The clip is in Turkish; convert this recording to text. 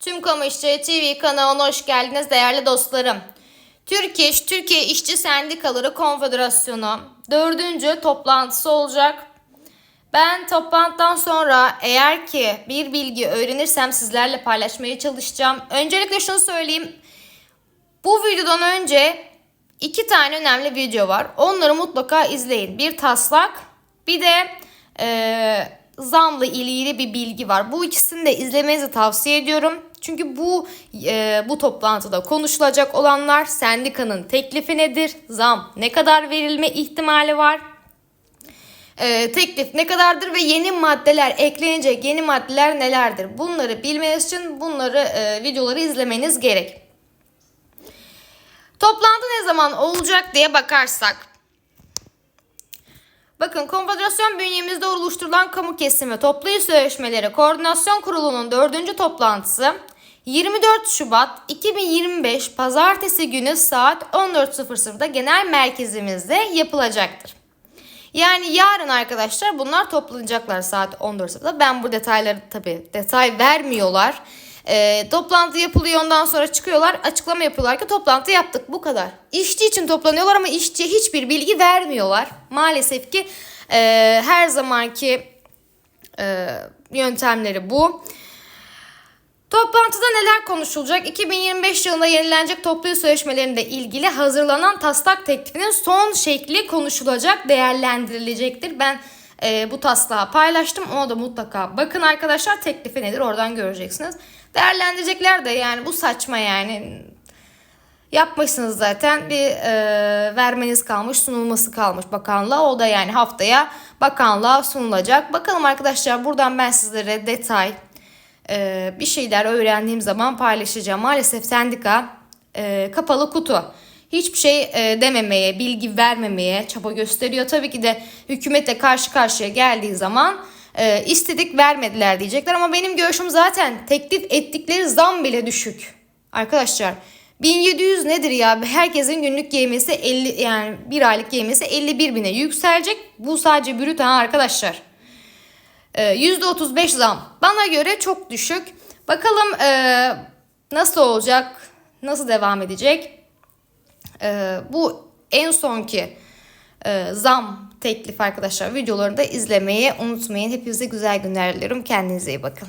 Tüm Kamu İşçileri TV kanalına hoş geldiniz değerli dostlarım. Türkiye Türkiye İşçi Sendikaları Konfederasyonu dördüncü toplantısı olacak. Ben toplantıdan sonra eğer ki bir bilgi öğrenirsem sizlerle paylaşmaya çalışacağım. Öncelikle şunu söyleyeyim. Bu videodan önce iki tane önemli video var. Onları mutlaka izleyin. Bir taslak bir de e, zamla ilgili bir bilgi var. Bu ikisini de izlemenizi tavsiye ediyorum. Çünkü bu e, bu toplantıda konuşulacak olanlar sendikanın teklifi nedir? Zam ne kadar verilme ihtimali var? e, teklif ne kadardır ve yeni maddeler eklenecek yeni maddeler nelerdir? Bunları bilmeniz için bunları e, videoları izlemeniz gerek. Toplantı ne zaman olacak diye bakarsak. Bakın konfederasyon bünyemizde oluşturulan kamu kesimi toplu iş sözleşmeleri koordinasyon kurulunun dördüncü toplantısı 24 Şubat 2025 Pazartesi günü saat 14.00'da genel merkezimizde yapılacaktır. Yani yarın arkadaşlar bunlar toplanacaklar saat 14.00'da. Ben bu detayları tabii detay vermiyorlar. Ee, toplantı yapılıyor ondan sonra çıkıyorlar açıklama yapıyorlar ki toplantı yaptık bu kadar. İşçi için toplanıyorlar ama işçiye hiçbir bilgi vermiyorlar. Maalesef ki e, her zamanki e, yöntemleri bu. Toplantıda neler konuşulacak? 2025 yılında yenilenecek toplu sözleşmelerinde ilgili hazırlanan taslak teklifinin son şekli konuşulacak, değerlendirilecektir. Ben e, bu taslağı paylaştım. Ona da mutlaka bakın arkadaşlar teklifi nedir oradan göreceksiniz. Değerlendirecekler de yani bu saçma yani. Yapmışsınız zaten bir e, vermeniz kalmış sunulması kalmış bakanlığa o da yani haftaya bakanlığa sunulacak. Bakalım arkadaşlar buradan ben sizlere detay e, bir şeyler öğrendiğim zaman paylaşacağım. Maalesef sendika e, kapalı kutu. Hiçbir şey e, dememeye, bilgi vermemeye çaba gösteriyor. Tabii ki de hükümete karşı karşıya geldiği zaman e, istedik vermediler diyecekler. Ama benim görüşüm zaten teklif ettikleri zam bile düşük. Arkadaşlar 1700 nedir ya? Herkesin günlük yemesi 50 yani bir aylık yemesi 51 bine yükselecek. Bu sadece brüt ha arkadaşlar. %35 Ee, zam. Bana göre çok düşük. Bakalım e, nasıl olacak? Nasıl devam edecek? E, bu en sonki e, zam teklif arkadaşlar videolarını da izlemeyi unutmayın. Hepinize güzel günler diliyorum. Kendinize iyi bakın.